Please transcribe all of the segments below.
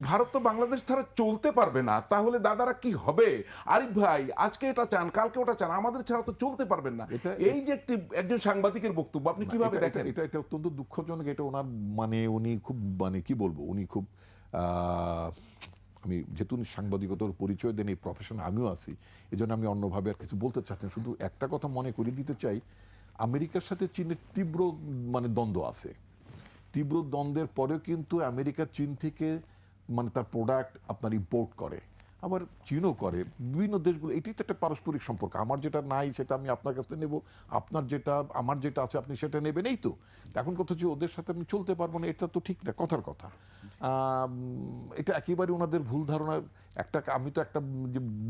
ভারত তো বাংলাদেশ ছাড়া চলতে পারবে না। তাহলে দাদারা কি হবে? আরিফ ভাই আজকে এটা চান কালকে ওটা চান আমাদের ছাড়া তো চলতে পারবেন না। এই যে একটি একজন সাংবাদিকের বক্তব্য আপনি কীভাবে দেখেন? এটা- এটা অত্যন্ত দুঃখজনক এটা ওনার মানে উনি খুব মানে কি বলব উনি খুব আমি যেহেতু সাংবাদিকতার পরিচয় দেন এই প্রফেশন আমিও আছি এই জন্য আমি অন্যভাবে আর কিছু বলতে চাচ্ছেন শুধু একটা কথা মনে করিয়ে দিতে চাই আমেরিকার সাথে চীনের তীব্র মানে দ্বন্দ্ব আছে। তীব্র দ্বন্দ্বের পরেও কিন্তু আমেরিকা চীন থেকে মানে তার প্রোডাক্ট আপনার ইম্পোর্ট করে, আবার চীনও করে, বিভিন্ন দেশগুলো, এটি তো একটা পারস্পরিক সম্পর্ক। আমার যেটা নাই সেটা আমি আপনার কাছ থেকে নেব, আপনার যেটা, আমার যেটা আছে আপনি সেটা নেবেন, এই তো। এখন কথা হচ্ছে ওদের সাথে আমি চলতে পারব না, এটা তো ঠিক না, কথার কথা। এটা একেবারে ওনাদের ভুল ধারণা। একটা, আমি তো একটা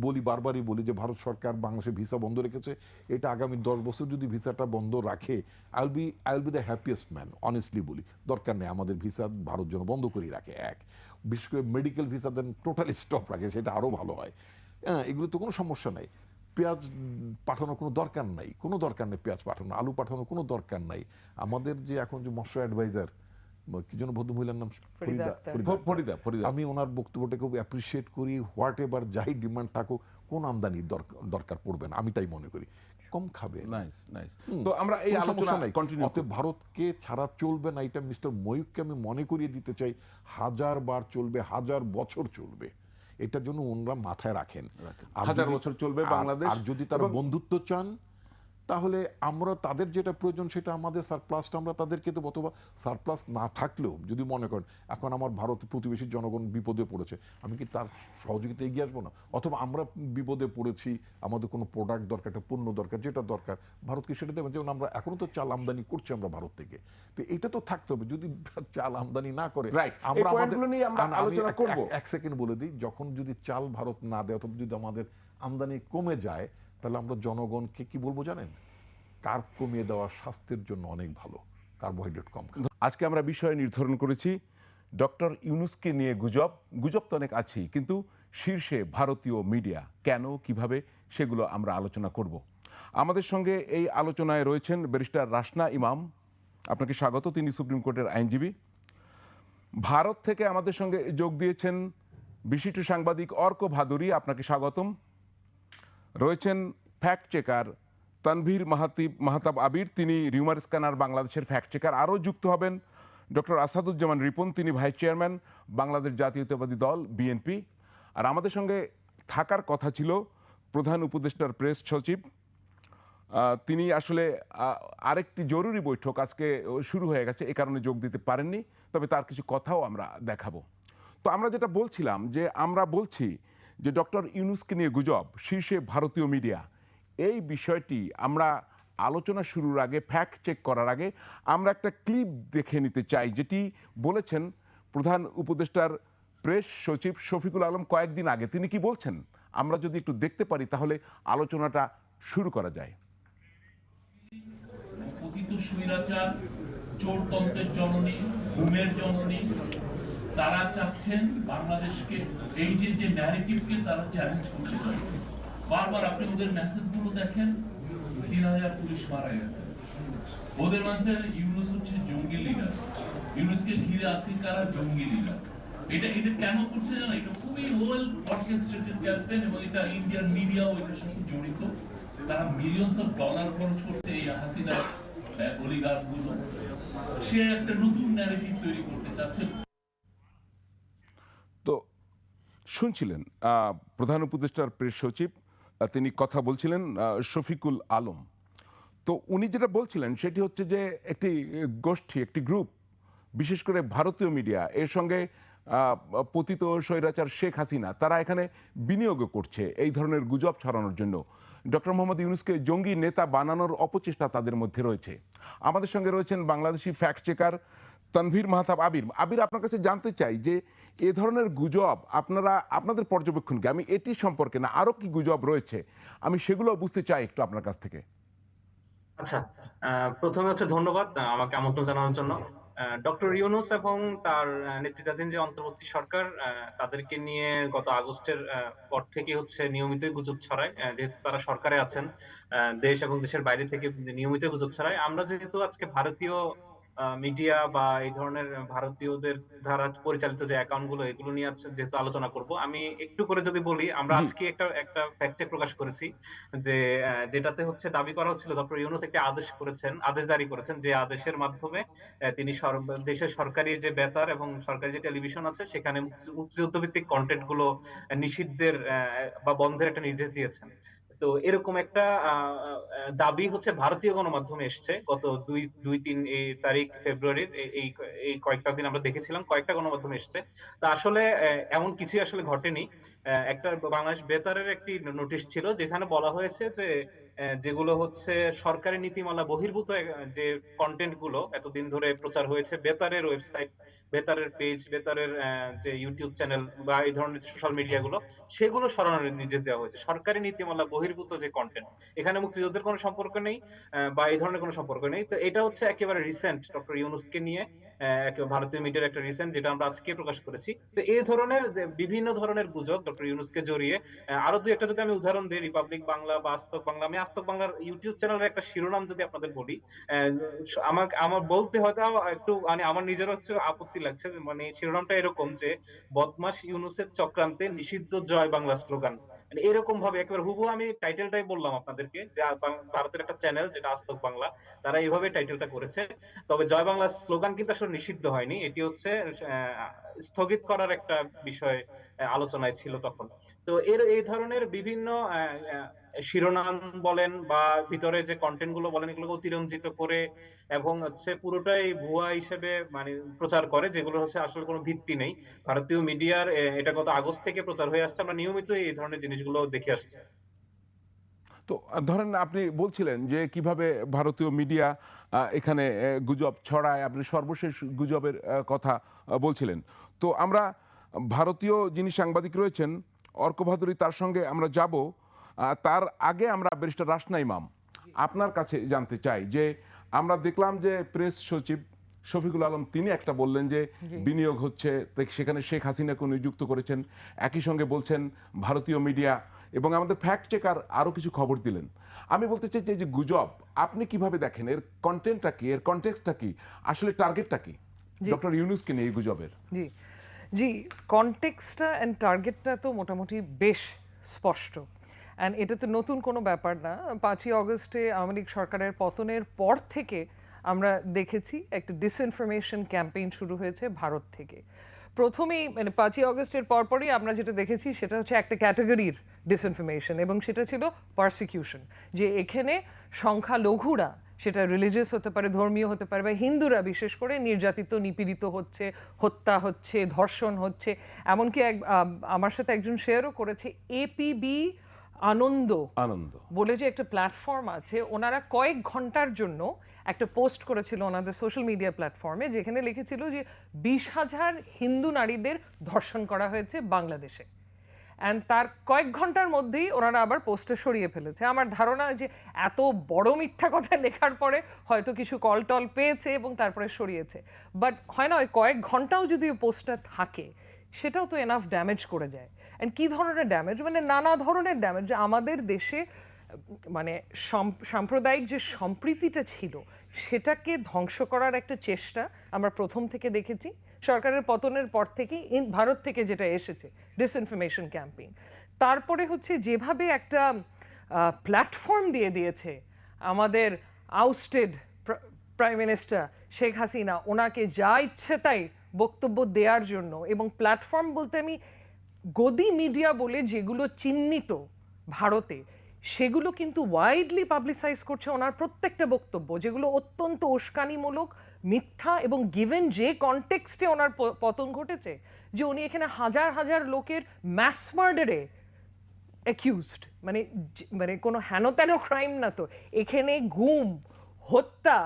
বলি, বারবারই বলি যে ভারত সরকার বাংলাদেশে ভিসা বন্ধ রেখেছে, এটা আগামী দশ বছর যদি ভিসাটা বন্ধ রাখে I will be I will be the happiest man honestly বলি। দরকার নেই আমাদের ভিসা ভারত যেন বন্ধ করে রাখে, এক। বিশেষ করে মেডিকেল ভিসা দেন টোটালি স্টপ রাখে সেটা আরও ভালো হয়। হ্যাঁ এগুলো তো কোনো সমস্যা নেই। পেঁয়াজ পাঠানোর কোনো দরকার নাই কোনো দরকার নেই পেঁয়াজ পাঠানো আলু পাঠানোর কোনো দরকার নাই। আমাদের যে এখন যে মৎস্য অ্যাডভাইজার কি যেন ভদ্র মহিলার নাম ফরিদা ফরিদা আমি ওনার বক্তব্যটা খুব অ্যাপ্রিসিয়েট করি হোয়াট এভার যাই ডিমান্ড থাকুক কোন আমদানি দরকার- দরকার পড়বে না আমি তাই মনে করি। কম খাবে। নাইস নাইস তো আমরা এই আলোচনা কন্টিনিউ ভারতকে ছাড়া চলবে না এটা মিস্টার ময়ূককে আমি মনে করিয়ে দিতে চাই হাজার বার চলবে হাজার বছর চলবে। এটার জন্য ওনারা মাথায় রাখেন। হাজার বছর চলবে বাংলাদেশ আর যদি তারা বন্ধুত্ব চান তাহলে আমরা তাদের যেটা প্রয়োজন সেটা আমাদের সারপ্লাসটা আমরা তাদেরকে দেবো অথবা সারপ্লাস না থাকলেও যদি মনে করেন এখন আমার ভারত প্রতিবেশী জনগণ বিপদে পড়েছে আমি কি তার সহযোগিতা এগিয়ে আসব না? অথবা আমরা বিপদে পড়েছি আমাদের কোনো প্রোডাক্ট দরকার একটা পণ্য দরকার যেটা দরকার ভারতকে সেটা দেবেন যেমন আমরা এখনও তো চাল আমদানি করছি আমরা ভারত থেকে। তো এটা তো থাকতে হবে যদি চাল আমদানি না করে আমরা আলোচনা করব। এক সেকেন্ড বলে দিই যখন যদি চাল ভারত না দেয় অথবা যদি আমাদের আমদানি কমে যায় তাহলে আমরা জনগণকে কি বলব জানেন? কার্ব কমিয়ে দেওয়া স্বাস্থ্যের জন্য অনেক ভালো, কার্বোহাইড্রেট কম আজকে আমরা বিষয় নির্ধারণ করেছি, ডক্টর ইউনুসকে নিয়ে গুজব গুজব তো অনেক আছেই, কিন্তু শীর্ষে ভারতীয় মিডিয়া কেন, কীভাবে, সেগুলো আমরা আলোচনা করব। আমাদের সঙ্গে এই আলোচনায় রয়েছেন ব্যারিস্টার রাসনা ইমাম, আপনাকে স্বাগত, তিনি সুপ্রিম কোর্টের আইনজীবী। ভারত থেকে আমাদের সঙ্গে যোগ দিয়েছেন বিশিষ্ট সাংবাদিক অর্ক ভাদুরী, আপনাকে স্বাগতম। রয়েছেন ফ্যাক্ট চেকার তানভীর মাহাতিব মাহাতাব আবির, তিনি রিউমার স্ক্যানার বাংলাদেশের ফ্যাক্ট চেকার আরও যুক্ত হবেন ডক্টর আসাদুজ্জামান রিপন, তিনি ভাইস চেয়ারম্যান বাংলাদেশ জাতীয়তাবাদী দল বিএনপি আর আমাদের সঙ্গে থাকার কথা ছিল প্রধান উপদেষ্টার প্রেস সচিব। তিনি আসলে আরেকটি জরুরি বৈঠক আজকে শুরু হয়ে গেছে, এ কারণে যোগ দিতে পারেননি, তবে তার কিছু কথাও আমরা দেখাবো। তো আমরা যেটা বলছিলাম যে, আমরা বলছি যে ডক্টর ইউনুসকে নিয়ে গুজব শীর্ষে ভারতীয় মিডিয়া। এই বিষয়টি আমরা আলোচনা শুরুর আগে ফ্যাক্ট চেক করার আগে আমরা একটা ক্লিপ দেখে নিতে চাই, যেটি বলেছেন প্রধান উপদেষ্টার প্রেস সচিব শফিকুল আলম কয়েকদিন আগে। তিনি কি বলছেন? আমরা যদি একটু দেখতে পারি, তাহলে আলোচনাটা শুরু করা যায়। জননী জননী তারা চাচ্ছেন বাংলাদেশকে, এই যে যে ন্যারেটিভকে তারা চ্যালেঞ্জ করতে চাচ্ছে বারবার আপনি ওদের মেসেজগুলো দেখেন, তিন হাজার পুলিশ মারা গেছে ওদের মাঝে ইউনুস হচ্ছে জঙ্গি লিডার ইউনুসকে ঘিরে আছে কারা? জঙ্গি লিডার এটা এটা কেন করছে জানো এটা খুবই ওয়েল অর্কেস্ট্রেটেড ক্যাম্পেইন এবং এটা ইন্ডিয়ান মিডিয়াও এটার সাথে জড়িত। তারা মিলিয়নস অফ ডলার খরচ করছে এই হাসিনা অলিগারগুলো। সে একটা নতুন ন্যারেটিভ তৈরি করতে চাচ্ছে তো শুনছিলেন প্রধান উপদেষ্টার প্রেস সচিব তিনি কথা বলছিলেন শফিকুল আলম। তো উনি যেটা বলছিলেন সেটি হচ্ছে যে একটি গোষ্ঠী, একটি গ্রুপ, বিশেষ করে ভারতীয় মিডিয়া, এর সঙ্গে পতিত স্বৈরাচার শেখ হাসিনা, তারা এখানে বিনিয়োগ করছে এই ধরনের গুজব ছড়ানোর জন্য। ডক্টর মোহাম্মদ ইউনুসকে জঙ্গি নেতা বানানোর অপচেষ্টা তাদের মধ্যে রয়েছে। আমাদের সঙ্গে রয়েছেন বাংলাদেশি ফ্যাক্ট চেকার তানভীর মাহতাব আবির। আবির, আপনার কাছে জানতে চাই যে এ ধরনের গুজব আপনারা, আপনাদের পর্যবেক্ষণ কি? আমি এটি সম্পর্কে না আরও কি গুজব রয়েছে? আমি সেগুলো বুঝতে চাই একটু আপনার কাছ থেকে। আচ্ছা প্রথমে হচ্ছে ধন্যবাদ আমাকে আমন্ত্রণ জানানোর জন্য। ডক্টর ইউনুস এবং তার নেতৃত্বাধীন যে অন্তর্বর্তী সরকার তাদেরকে নিয়ে গত আগস্টের পর থেকে হচ্ছে নিয়মিত গুজব ছড়ায়। যেহেতু তারা সরকারে আছেন দেশ এবং দেশের বাইরে থেকে নিয়মিত গুজব ছড়ায়। আমরা যেহেতু আজকে ভারতীয় মিডিয়া বা এই ধরনের ভারতীয়দের দ্বারা পরিচালিত যে অ্যাকাউন্টগুলো এগুলো নিয়ে যেহেতু আলোচনা করব আমি একটু করে যদি বলি আমরা আজকে একটা একটা ফ্যাক্ট চেক প্রকাশ করেছি যে যেটাতে হচ্ছে দাবি করা হচ্ছিল ডক্টর ইউনুস একটি আদেশ করেছেন আদেশ জারি করেছেন যে আদেশের মাধ্যমে তিনি দেশের সরকারি যে বেতার এবং সরকারি যে টেলিভিশন আছে সেখানে মুক্তিযুদ্ধ ভিত্তিক কন্টেন্টগুলো নিষিদ্ধের বা বন্ধের একটা নির্দেশ দিয়েছেন। তো এরকম একটা দাবি হচ্ছে ভারতীয় গণমাধ্যমে এসছে। গত দুই দুই, তিন তারিখ ফেব্রুয়ারির এই- এই কয়েকটা দিন আমরা দেখেছিলাম, কয়েকটা গণমাধ্যমে এসছে। তা আসলে এমন কিছুই আসলে ঘটেনি। একটা বাংলাদেশ বেতারের একটি নোটিশ ছিল, যেখানে বলা হয়েছে যে যেগুলো হচ্ছে সরকারি নীতিমালা বহির্ভূত যে কন্টেন্টগুলো এতদিন ধরে প্রচার হয়েছে, বেতারের ওয়েবসাইট বেতারের পেজ বেতারের যে ইউটিউব চ্যানেল বা এই ধরনের সোশ্যাল মিডিয়া গুলো, সেগুলো সরানোর নির্দেশ দেওয়া হয়েছে। সরকারি নীতিমালা বহির্ভূত যে কন্টেন্ট এখানে মুক্তিযুদ্ধের কোনো সম্পর্ক নেই বা এই ধরনের কোনো সম্পর্ক নেই। তো এটা হচ্ছে একেবারে রিসেন্ট ডক্টর ইউনুসকে নিয়ে ভারতীয় মিডিয়ার একটা রিসেন্ট যেটা আমরা আজকে প্রকাশ করেছি। তো এই ধরনের বিভিন্ন ধরনের গুজব ডক্টর ইউনুসকে জড়িয়ে আরও দুই একটা যদি আমি উদাহরণ দিই রিপাবলিক বাংলা বা আস্তক বাংলা, আমি আস্তক বাংলার ইউটিউব চ্যানেলের একটা শিরোনাম যদি আপনাদের বলি আমাকে, আমার বলতে হয়তো একটু মানে আমার নিজেরও হচ্ছে আপত্তি লাগছে মানে শিরোনামটা এরকম যে বদমাস ইউনুসের চক্রান্তে নিষিদ্ধ জয় বাংলা স্লোগান। মানে এরকম ভাবে একবার হুবহু আমি টাইটেলটাই বললাম আপনাদেরকে, যে ভারতের একটা চ্যানেল যেটা আস্তক বাংলা, তারা এইভাবে টাইটেলটা করেছে। তবে জয় বাংলা স্লোগান কিন্তু আসলে নিষিদ্ধ হয়নি, এটি হচ্ছে স্থগিত করার একটা বিষয় আলোচনায় ছিল তখন। তো এর, এই ধরনের বিভিন্ন শিরোনাম বলেন বা ভিতরে যে কন্টেন্টগুলো বলেন এগুলো অতিরঞ্জিত করে এবং হচ্ছে পুরোটাই ভুয়া হিসেবে মানে প্রচার করে, যেগুলো হচ্ছে আসলে কোনো ভিত্তি নেই। ভারতীয় মিডিয়ার এটা গত আগস্ট থেকে প্রচার হয়ে আসছে। আমরা নিয়মিত এই ধরনের জিনিসগুলো দেখে আসছি। তো ধরেন আপনি বলছিলেন যে কীভাবে ভারতীয় মিডিয়া এখানে গুজব ছড়ায়। আপনি সর্বশেষ গুজবের কথা বলছিলেন। তো আমরা ভারতীয় যিনি সাংবাদিক রয়েছেন অর্ক ভাদুরী তার সঙ্গে আমরা যাব। তার আগে আমরা ব্যারিস্টার রাসনা ইমাম আপনার কাছে জানতে চাই যে আমরা দেখলাম যে প্রেস সচিব শফিকুল আলম তিনি একটা বললেন যে বিনিয়োগ হচ্ছে সেখানে শেখ হাসিনাকে নিযুক্ত করেছেন। একই সঙ্গে বলছেন ভারতীয় মিডিয়া এবং আমাদের ফ্যাক্ট চেকার আরও কিছু খবর দিলেন। আমি বলতে চাই যে এই যে গুজব আপনি কীভাবে দেখেন? এর কন্টেন্টটা কি? এর কনটেক্সটটা কি? আসলে টার্গেটটা কি? ডক্টর ইউনুসকে নিয়ে এই গুজবের। জি। জি কনটেক্সটটা অ্যান্ড টার্গেটটা তো মোটামুটি বেশ স্পষ্ট। অ্যান্ড এটা তো নতুন কোনো ব্যাপার না। পাঁচই অগস্টে আওয়ামী লীগ সরকারের পতনের পর থেকে আমরা দেখেছি একটা ডিসইনফরমেশন ক্যাম্পেইন শুরু হয়েছে ভারত থেকে। প্রথমেই মানে পাঁচই অগস্টের পরপরই আমরা যেটা দেখেছি সেটা হচ্ছে একটা ক্যাটাগরির ডিসইনফরমেশন এবং সেটা ছিল পারসিকিউশন যে এখানে সংখ্যালঘুরা সেটা রিলিজিয়াস হতে পারে ধর্মীয় হতে পারে বা হিন্দুরা বিশেষ করে নির্যাতিত নিপীড়িত হচ্ছে হত্যা হচ্ছে ধর্ষণ হচ্ছে। এমনকি এক আমার সাথে একজন শেয়ারও করেছে এপিবি আনন্দ আনন্দ। বলে যে একটা প্ল্যাটফর্ম আছে ওনারা কয়েক ঘণ্টার জন্য একটা পোস্ট করেছিল ওনাদের সোশ্যাল মিডিয়া প্ল্যাটফর্মে যেখানে লিখেছিল যে বিশ হাজার হিন্দু নারীদের ধর্ষণ করা হয়েছে বাংলাদেশে। অ্যান্ড তার কয়েক ঘণ্টার মধ্যেই ওনারা আবার পোস্টে সরিয়ে ফেলেছে। আমার ধারণা যে এত বড় মিথ্যা কথা লেখার পরে হয়তো কিছু কল টল পেয়েছে এবং তারপরে সরিয়েছে। বাট হয় না, ওই কয়েক ঘন্টাও যদি ওই পোস্টটা থাকে, সেটাও তো এনাফ ড্যামেজ করে যায়। অ্যান্ড কী ধরনের ড্যামেজ মানে নানা ধরনের ড্যামেজ যে আমাদের দেশে মানে সাম্প্রদায়িক যে সম্প্রীতিটা ছিল, সেটাকে ধ্বংস করার একটা চেষ্টা আমরা প্রথম থেকে দেখেছি। সরকারের পতনের পর ইন- ভারত থেকে যেটা এসেছে ডিসইনফরমেশন ক্যাম্পেইন তারপরে হচ্ছে যেভাবে একটা প্ল্যাটফর্ম দিয়ে দিয়েছে আমাদের ousted prime minister Sheikh Hasina, ওনাকে যা ইচ্ছে তাই বক্তব্য দেওয়ার জন্য এবং প্ল্যাটফর্ম বলতে আমি গদি মিডিয়া বলে যেগুলো চিহ্নিত ভারতে, সেগুলো কিন্তু ওয়াইডলি পাবলিসাইজ করছে ওনার প্রত্যেকটা বক্তব্য, যেগুলো অত্যন্ত উস্কানিমূলক মিথ্যা এবং গিভেন যে কনটেক্সটে ওনার পতন ঘটেছে, যে উনি এখানে হাজার হাজার লোকের ম্যাস মার্ডারে অ্যাকিউজড মানে মানে কোনো হেন তেন ক্রাইম না তো। এখানে গুম, হত্যা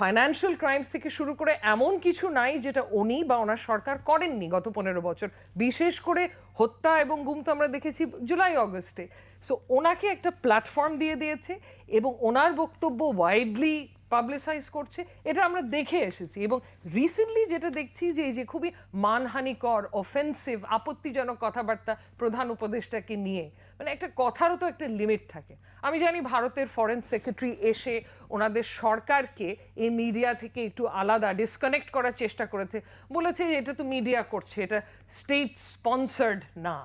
ফাইন্যান্সিয়াল ক্রাইমস থেকে শুরু করে এমন কিছু নাই যেটা উনি বা ওনার সরকার করেননি গত পনেরো বছর। বিশেষ করে হত্যা এবং গুম তো আমরা দেখেছি জুলাই, অগস্টে। সো ওনাকে একটা প্ল্যাটফর্ম দিয়ে দিয়েছে এবং ওনার বক্তব্য ওয়াইডলি পাবলিসাইজ করছে, এটা আমরা দেখে এসেছি। এবং রিসেন্টলি যেটা দেখছি যে এই যে খুবই মানহানিকর অফেন্সিভ আপত্তিজনক কথাবার্তা প্রধান উপদেষ্টাকে নিয়ে মানে একটা কথারও তো একটা লিমিট থাকে। আমি জানি ভারতের ফরেন সেক্রেটারি এসে ওনাদের সরকারকে এই মিডিয়া থেকে একটু আলাদা ডিসকানেক্ট করার চেষ্টা করেছে। বলেছে যে এটা তো মিডিয়া করছে, এটা স্টেট স্পন্সার্ড না।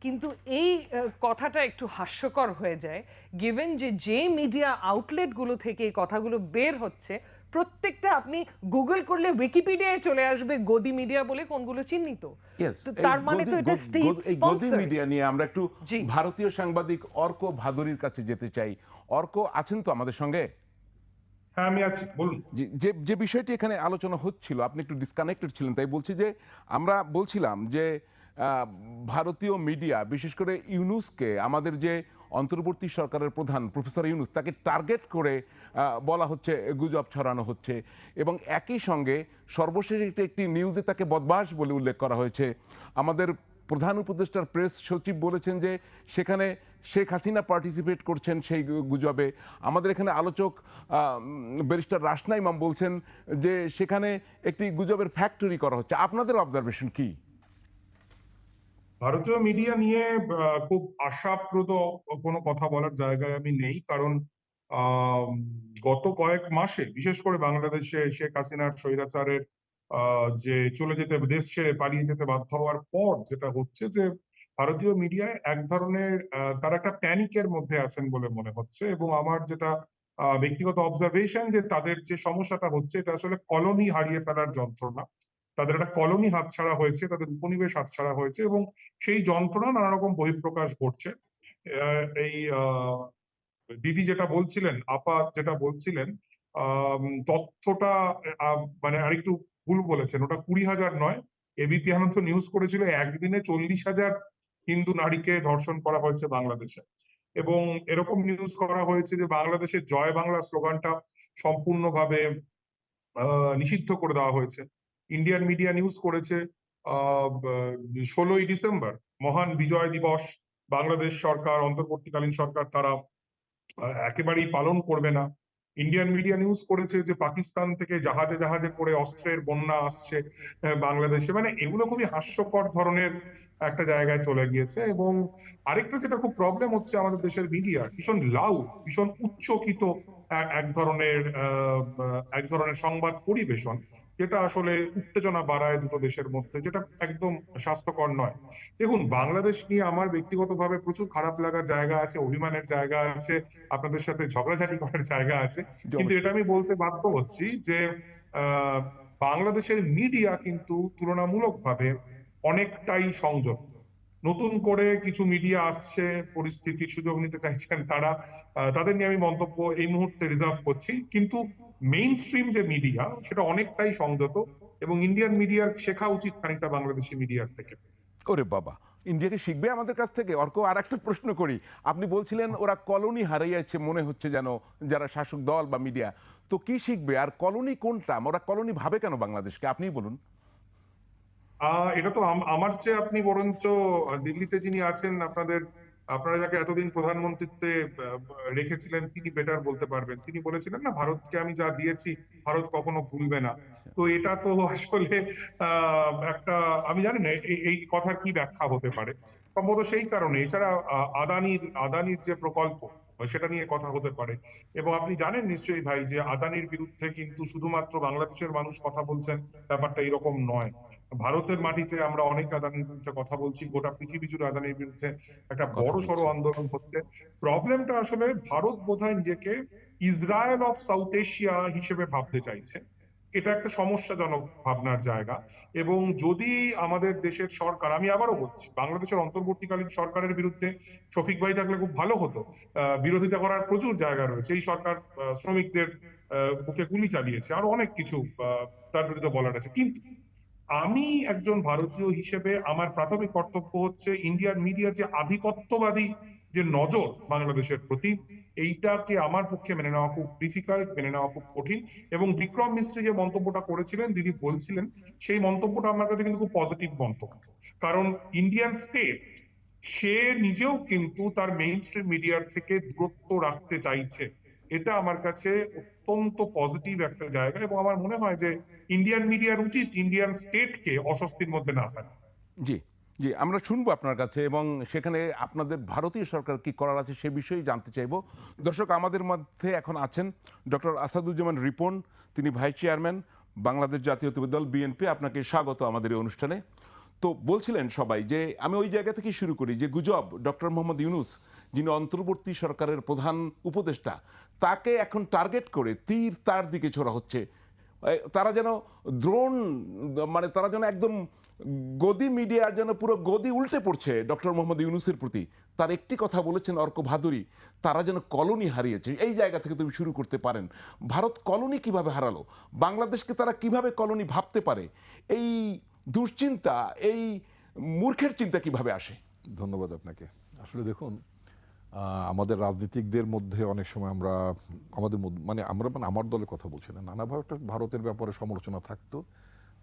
কিন্তু এই কথাটা একটু হাস্যকর হয়ে যায়। গিভেন যে যে মিডিয়া আউটলেটগুলো থেকে এই কথাগুলো বের হচ্ছে প্রত্যেকটা আপনি গুগল করলে উইকিপিডিয়ায় চলে আসবে গদি মিডিয়া বলে কোনগুলো চিহ্নিত। তার মানে তো এটা স্টেট গদি- এই গদি মিডিয়া নিয়ে আমরা একটু ভারতীয় সাংবাদিক অর্ক ভাদুরীর কাছে যেতে চাই। অর্ক আছেন তো আমাদের সঙ্গে? হ্যাঁ আমি আছি বলুন। যে- যে বিষয়টি এখানে আলোচনা হচ্ছিল আপনি একটু ডিসকানেক্টেড ছিলেন তাই বলছি যে আমরা বলছিলাম যে ভারতীয় মিডিয়া, বিশেষ করে ইউনুসকে, আমাদের যে অন্তর্বর্তী সরকারের প্রধান, প্রফেসর ইউনুস, তাকে টার্গেট করে বলা হচ্ছে, গুজব ছড়ানো হচ্ছে। এবং একই সঙ্গে সর্বশেষ একটি একটি নিউজে তাকে বদমাস বলে উল্লেখ করা হয়েছে। আমাদের প্রধান উপদেষ্টার প্রেস সচিব বলেছেন যে, সেখানে শেখ হাসিনা পার্টিসিপেট করছেন সেই গুজবে। আমাদের এখানে আলোচক ব্যারিস্টার রাসনা ইমাম বলছেন যে, সেখানে একটি গুজবের ফ্যাক্টরি করা হচ্ছে। আপনাদের অবজারভেশন কি? ভারতীয় মিডিয়া নিয়ে খুব আশাপ্রদ কোনো কথা বলার জায়গায় আমি নেই। কারণ গত কয়েক মাসে, বিশেষ করে বাংলাদেশে শেখ হাসিনার স্বৈরাচারের যে চলে যেতে, দেশ ছেড়ে পালিয়ে যেতে বাধ্য হওয়ার পর যেটা হচ্ছে যে, ভারতীয় মিডিয়ায় এক ধরনের তারা একটা প্যানিকের মধ্যে আছেন বলে মনে হচ্ছে। এবং আমার যেটা ব্যক্তিগত অবজারভেশন যে তাদের যে সমস্যাটা হচ্ছে, এটা আসলে কলোনি হারিয়ে ফেলার যন্ত্রণা। তাদের একটা কলোনি হাতছাড়া হয়েছে, তাদের উপনিবেশ হাতছাড়া হয়েছে এবং সেই যন্ত্রণা নানা রকম বহিঃপ্রকাশ ঘটছে। এই দিদি যেটা বলছিলেন, আপা যেটা বলছিলেন তথ্যটা মানে আরেকটু ভুল বলেছেন, ওটা কুড়ি হাজার নয়। এবিপি আনন্দ নিউজ করেছিল, একদিনে চল্লিশ হাজার হিন্দু নারীকে ধর্ষণ করা হয়েছে বাংলাদেশে। এবং এরকম নিউজ করা হয়েছে যে বাংলাদেশের জয় বাংলা স্লোগানটা সম্পূর্ণভাবে নিষিদ্ধ করে দেওয়া হয়েছে। ইন্ডিয়ান মিডিয়া নিউজ করেছে ষোলোই ডিসেম্বর, মহান বিজয় দিবস, বাংলাদেশ সরকার, অন্তর্বর্তীকালীন সরকার তারা একেবারেই পালন করবে না। ইন্ডিয়ান মিডিয়া নিউজ করেছে যে পাকিস্তান থেকে জাহাজে জাহাজে করে অস্ত্রের বন্যা আসছে বাংলাদেশে। মানে এগুলো খুবই হাস্যকর ধরনের একটা জায়গায় চলে গিয়েছে এবং আরেকটা যেটা খুব প্রবলেম হচ্ছে আমাদের দেশের মিডিয়া ভীষণ লাউড ভীষণ উচ্চকিত এক- ধরনের এক ধরনের সংবাদ পরিবেশন। যেটা আসলে উত্তেজনা বাড়ায় দুটো দেশের মধ্যে যেটা একদম স্বাস্থ্যকর নয়। দেখুন বাংলাদেশ নিয়ে আমার ব্যক্তিগতভাবে প্রচুর খারাপ লাগার জায়গা আছে অভিমানের জায়গা আছে আপনাদের সাথে ঝগড়াঝাটি করার জায়গা আছে। কিন্তু এটা আমি বলতে বাধ্য হচ্ছি যে আহ, বাংলাদেশের মিডিয়া কিন্তু তুলনামূলকভাবে অনেকটাই সংযত। নতুন করে কিছু মিডিয়া আসছে পরিস্থিতির সুযোগ নিতে চাইছেন তারা তাদের নিয়ে আমি মন্তব্য এই মুহূর্তে রিজার্ভ করছি। কিন্তু মেইন স্ট্রিম যে মিডিয়া সেটা অনেকটাই সংযত এবং ইন্ডিয়ান মিডিয়ার শেখা উচিত খানিকটা বাংলাদেশি মিডিয়ার থেকে। ওরে বাবা ইন্ডিয়াকে শিখবে আমাদের কাছ থেকে? অর্ক আর একটা প্রশ্ন করি। আপনি বলছিলেন ওরা কলোনি হারিয়েছে মনে হচ্ছে যেন যারা শাসক দল বা মিডিয়া তো কি শিখবে? আর কলোনি কোনটা? ওরা কলোনি ভাবে কেন বাংলাদেশকে? আপনিই বলুন। এটা তো আমার চেয়ে আপনি বরঞ্চ দিল্লিতে যিনি আছেন আপনাদের আপনারা যাকে এতদিন প্রধানমন্ত্রীত্বে রেখেছিলেন তিনি বেটার বলতে পারবেন। তিনি বলেছিলেন না ভারতকে আমি যা দিয়েছি ভারত কখনো ভুলবে না। তো এটা তো আসলে একটা আমি জানি না এই- এই কথার কি ব্যাখ্যা হতে পারে? সম্ভবত সেই কারণে। এছাড়া আদানির আদানির যে প্রকল্প সেটা নিয়ে কথা হতে পারে। এবং আপনি জানেন নিশ্চয়ই ভাই যে আদানির বিরুদ্ধে কিন্তু শুধুমাত্র বাংলাদেশের মানুষ কথা বলছেন ব্যাপারটা এরকম নয়। ভারতের মাটিতে আমরা অনেক আদানির বিরুদ্ধে কথা বলছি গোটা পৃথিবী জুড়ে আদানির বিরুদ্ধে একটা বড় সড়ো আন্দোলন হচ্ছে। প্রবলেমটা আসলে ভারত বোধহয় নিজেকে ইসরায়েল অফ সাউথ এশিয়া হিসেবে ভাবতে চাইছে। এটা একটা সমস্যাজনক ভাবনার জায়গা। এবং যদি আমাদের দেশের সরকার আমি আবারও বলছি বাংলাদেশের অন্তর্বর্তীকালীন সরকারের বিরুদ্ধে শফিক ভাই থাকলে খুব ভালো হতো। আহ, বিরোধিতা করার প্রচুর জায়গা রয়েছে। এই সরকার শ্রমিকদের আহ, বুকে গুলি চালিয়েছে। আরও অনেক কিছু আহ, তার বিরুদ্ধে বলার আছে। কিন্তু আমি একজন ভারতীয় হিসেবে আমার প্রাথমিক কর্তব্য হচ্ছে ইন্ডিয়ান মিডিয়ার যে আধিপত্যবাদী যে নজর বাংলাদেশের প্রতি, এইটাকে আমার পক্ষে মেনে নেওয়া খুব ডিফিকাল্ট মেনে নেওয়া খুব কঠিন এবং বিক্রম মিস্ত্রি যে মন্তব্যটা করেছিলেন দিদি বলছিলেন, সেই মন্তব্যটা আমার কাছে কিন্তু খুব পজিটিভ মন্তব্য। কারণ ইন্ডিয়ান স্টেট সে নিজেও কিন্তু তার মেইন স্ট্রিম মিডিয়ার থেকে দূরত্ব রাখতে চাইছে। এটা আমার কাছে অত্যন্ত পজিটিভ একটা জায়গা এবং আমার মনে হয় যে ইন্ডিয়ান মিডিয়ার উচিত ইন্ডিয়ান স্টেটকে অস্বস্তির মধ্যে না ফেলা। জি জি, আমরা শুনব আপনার কাছে এবং সেখানে আপনাদের ভারতীয় সরকার কি করার আছে সে বিষয়ে জানতে চাইব। দর্শক, আমাদের মধ্যে এখন আছেন ডক্টর আসাদুজ্জামান রিপন, তিনি ভাইস চেয়ারম্যান বাংলাদেশ জাতীয়তাবাদী দল বিএনপি আপনাকে স্বাগত আমাদের এই অনুষ্ঠানে। তো বলছিলেন সবাই যে, আমি ওই জায়গা থেকে শুরু করি যে গুজব, ডক্টর মোহাম্মদ ইউনুস যিনি অন্তর্বর্তী সরকারের প্রধান উপদেষ্টা, তাকে এখন টার্গেট করে তীর তার দিকে ছোড়া হচ্ছে। তারা যেন দ্রোণ মানে তারা যেন একদম গদি মিডিয়া যেন পুরো গদি উল্টে পড়ছে ডক্টর মোহাম্মদ ইউনুসের প্রতি। তার একটি কথা বলেছেন অর্ক ভাদুরী, তারা যেন কলোনি হারিয়েছে। এই জায়গা থেকে তুমি শুরু করতে পারেন। ভারত কলোনি কীভাবে হারালো? বাংলাদেশকে তারা কীভাবে কলোনি ভাবতে পারে? এই দুশ্চিন্তা, এই মূর্খের চিন্তা কীভাবে আসে? ধন্যবাদ আপনাকে। আসলে দেখুন আমাদের রাজনীতিকদের মধ্যে অনেক সময় আমরা, আমাদের মানে আমরা মানে আমার দলের কথা বলছি না। নানাভাবে একটা ভারতের ব্যাপারে সমালোচনা থাকতো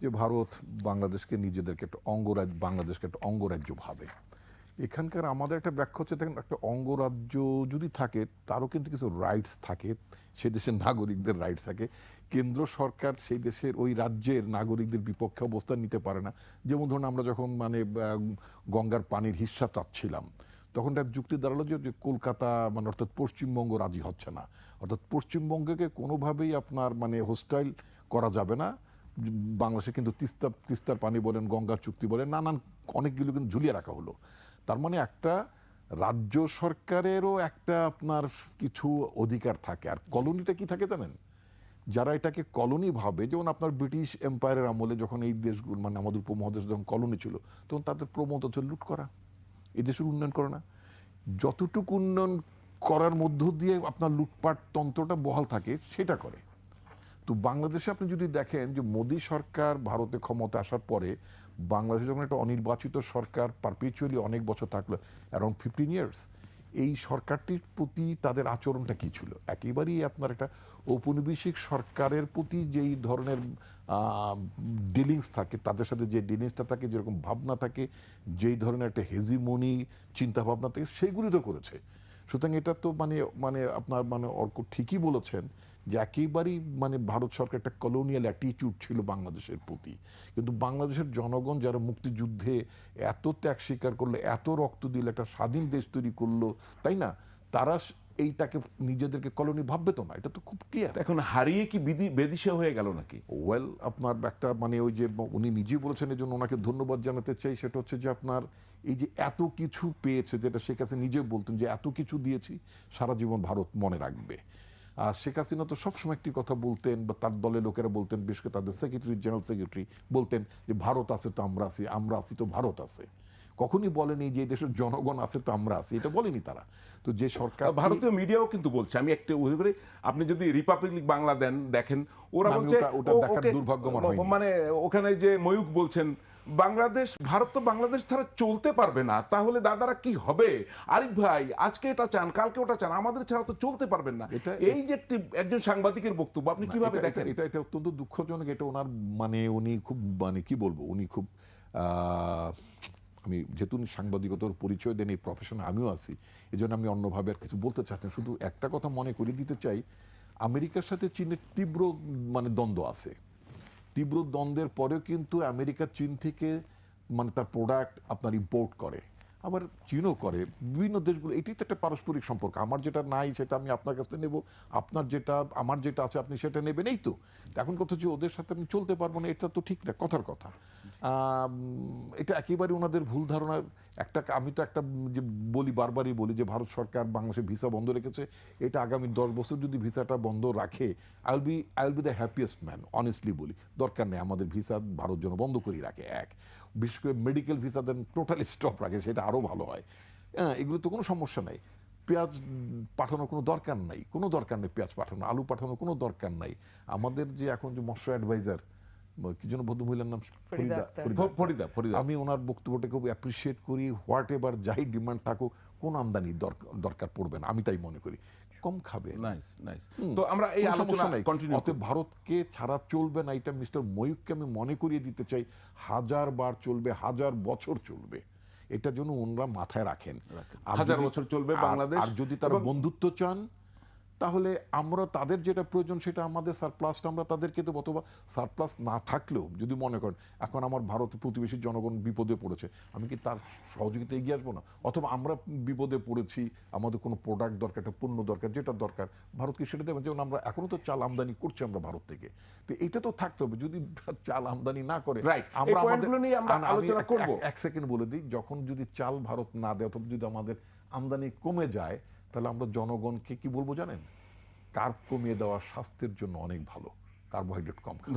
যে ভারত বাংলাদেশকে নিজেদেরকে একটা অঙ্গরাজ্য, বাংলাদেশকে একটা অঙ্গরাজ্য ভাবে। এখানকার আমাদের একটা ব্যাখ্যা হচ্ছে, দেখেন একটা অঙ্গরাজ্য যদি থাকে, তারও কিন্তু কিছু রাইটস থাকে। সে দেশের নাগরিকদের রাইটস থাকে। কেন্দ্র সরকার সেই দেশের ওই রাজ্যের নাগরিকদের বিপক্ষে অবস্থান নিতে পারে না। যেমন ধরুন আমরা যখন মানে গঙ্গার পানির হিস্সা চাচ্ছিলাম তখন একটা যুক্তি দাঁড়াল যে কলকাতা মানে অর্থাৎ পশ্চিমবঙ্গ রাজি হচ্ছে না। অর্থাৎ পশ্চিমবঙ্গকে কোনোভাবেই আপনার মানে হোস্টাইল করা যাবে না। বাংলাদেশে কিন্তু তিস্তা তিস্তার পানি বলেন গঙ্গার চুক্তি বলেন, নানান অনেকগুলো কিন্তু ঝুলিয়ে রাখা হলো। তার মানে একটা রাজ্য সরকারেরও একটা আপনার কিছু অধিকার থাকে। আর কলোনিটা কি থাকে জানেন? যারা এটাকে কলোনি ভাবে, যেমন আপনার ব্রিটিশ এম্পায়ারের আমলে যখন এই দেশগুলো মানে আমাদের উপমহাদেশ যখন কলোনি ছিল, তখন তাদের প্রমত হচ্ছে লুট করা। এই দেশের উন্নয়ন করে না। যতটুকু উন্নয়ন করার মধ্য দিয়ে আপনার লুটপাট তন্ত্রটা বহাল থাকে, সেটা করে। তো বাংলাদেশে আপনি যদি দেখেন যে মোদী সরকার ভারতে ক্ষমতা আসার পরে বাংলাদেশে যখন একটা অনির্বাচিত সরকার পারপিচুয়ালি অনেক বছর থাকল অ্যারাউন্ড ফিফটিন ইয়ার্স এই সরকারটির প্রতি তাদের আচরণটা কি ছিল? একেবারেই আপনার একটা ঔপনিবেশিক সরকারের প্রতি যেই ধরনের ডিলিংস থাকে, তাদের সাথে যে ডিলিংসটা থাকে, যেরকম ভাবনা থাকে, যেই ধরনের একটা হেজিমনি চিন্তা ভাবনা থাকে, সেগুলি তো করেছে। সুতরাং এটা তো মানে মানে আপনার মানে অর্ক ঠিকই বলেছেন যে একেবারেই মানে ভারত সরকার একটা কলোনিয়াল অ্যাটিটিউড ছিল বাংলাদেশের প্রতি। কিন্তু বাংলাদেশের জনগণ যারা মুক্তিযুদ্ধে এত ত্যাগ স্বীকার করল এত রক্ত দিল একটা স্বাধীন দেশ তৈরি করল তাই না? তারা এইটাকে নিজেদেরকে কলোনি ভাববে তো না এটা তো খুব ক্লিয়ার এখন হারিয়ে কি বিধি বেদিশা হয়ে গেল নাকি? ওয়েল আপনার একটা মানে ওই যে উনি নিজেই বলেছেন এই জন্য ওনাকে ধন্যবাদ জানাতে চাই সেটা হচ্ছে যে আপনার এই যে এত কিছু পেয়েছে যেটা সে কাছে নিজে বলতেন যে এত কিছু দিয়েছি সারা জীবন ভারত মনে রাখবে। আর শেখ হাসিনা তো সবসময় একটি কথা বলতেন বা তার দলের লোকেরা বলতেন বিশেষ করে তাদের সেক্রেটারি জেনারেল সেক্রেটারি বলতেন যে ভারত আছে তো আমরা আছি আমরা আছি তো ভারত আছে। কখনই বলেনি যে দেশের জনগণ আছে তো আমরা আছি। এটা বলেনি তারা। তো যে সরকার ভারতীয় মিডিয়াও কিন্তু বলছে। আমি একটা উদাহরণ করি আপনি যদি রিপাবলিক বাংলা দেন দেখেন ওরা বলছে ওটা- দেখার দুর্ভাগ্য মানে ওখানে যে ময়ূক বলছেন বাংলাদেশ ভারত তো বাংলাদেশ ছাড়া চলতে পারবে না। তাহলে দাদারা কি হবে? আরিফ ভাই আজকে এটা চান কালকে ওটা চান আমাদের ছাড়া তো চলতে পারবেন না। এটা- এই যে একটি একজন সাংবাদিকের বক্তব্য আপনি কীভাবে দেখেন? এটা এটা অত্যন্ত দুঃখজনক এটা ওনার মানে উনি খুব মানে কি বলব উনি খুব আহ, আমি যেহেতু উনি সাংবাদিকতার পরিচয় দেন এই প্রফেশনে আমিও আছি এই জন্য আমি অন্যভাবে আর কিছু বলতে চাচ্ছেন শুধু একটা কথা মনে করিয়ে দিতে চাই আমেরিকার সাথে চীনের তীব্র মানে দ্বন্দ্ব আছে। তীব্র দ্বন্দ্বের পরেও কিন্তু আমেরিকা চীন থেকে মানে তার প্রোডাক্ট আপনার ইম্পোর্ট করে, আবার চীনও করে, বিভিন্ন দেশগুলো এটি তো একটা পারস্পরিক সম্পর্ক। আমার যেটা নাই, সেটা আমি আপনার কাছ থেকে নেব, আপনার যেটা, আমার যেটা আছে, আপনি সেটা নেবেন, এই তো। এখন কথা হচ্ছে ওদের সাথে আমি চলতে পারব না, এটা তো ঠিক না, কথার কথা। এটা একেবারে ওনাদের ভুল ধারণা। একটা, আমি তো একটা যে বলি, বারবারই বলি যে ভারত সরকার বাংলাদেশে ভিসা বন্ধ রেখেছে। এটা আগামী দশ বছর যদি ভিসাটা বন্ধ রাখে I will be I will be the happiest man honestly বলি। দরকার নেই, আমাদের ভিসা ভারত যেন বন্ধ করিয়ে রাখে, এক। বিশেষ করে মেডিকেল ভিসা দেন টোটালি স্টপ রাখে, সেটা আরও ভালো হয়। হ্যাঁ এগুলো তো কোনো সমস্যা নাই। পেঁয়াজ পাঠানোর কোনো দরকার নাই, কোনো দরকার নেই পেঁয়াজ পাঠানো, আলু পাঠানোর কোনো দরকার নাই। আমাদের যে এখন যে মৎস্য অ্যাডভাইজার কি যেন ভদ্রমহিলার নাম ফরিদা ফরিদা আমি ওনার বক্তব্যটা খুব অ্যাপ্রিসিয়েট করি হোয়াট এভার যাই ডিমান্ড থাকুক কোন আমদানি দরকার দরকার পড়বে না আমি তাই মনে করি। কম খাবে। নাইস নাইস তো আমরা এই আলোচনা কন্টিনিউ অতএব ভারতকে ছাড়া চলবে না এটা মিস্টার ময়ূককে আমি মনে করিয়ে দিতে চাই হাজার বার চলবে হাজার বছর চলবে। এটা যেন ওনারা মাথায় রাখেন। হাজার বছর চলবে বাংলাদেশ আর যদি তারা বন্ধুত্ব চান তাহলে আমরা তাদের যেটা প্রয়োজন সেটা আমাদের সারপ্লাসটা আমরা তাদেরকে দেবো অথবা সারপ্লাস না থাকলেও যদি মনে করেন এখন আমার ভারত প্রতিবেশী জনগণ বিপদে পড়েছে আমি কি তার সহযোগিতা এগিয়ে আসব না? অথবা আমরা বিপদে পড়েছি আমাদের কোনো প্রোডাক্ট দরকার একটা পণ্য দরকার যেটা দরকার ভারতকে সেটা দেবেন যেমন আমরা এখনও তো চাল আমদানি করছি আমরা ভারত থেকে। তো এটা তো থাকতে হবে যদি চাল আমদানি না করে আমরা আমি- আমি আলোচনা করব। এক সেকেন্ড বলে দিই যখন যদি চাল ভারত না দেয় অথবা যদি আমাদের আমদানি কমে যায় তাহলে আমরা জনগণকে কি বলব জানেন কার্ব কমিয়ে দেওয়া স্বাস্থ্যের জন্য অনেক ভালো, কার্বোহাইড্রেট কম।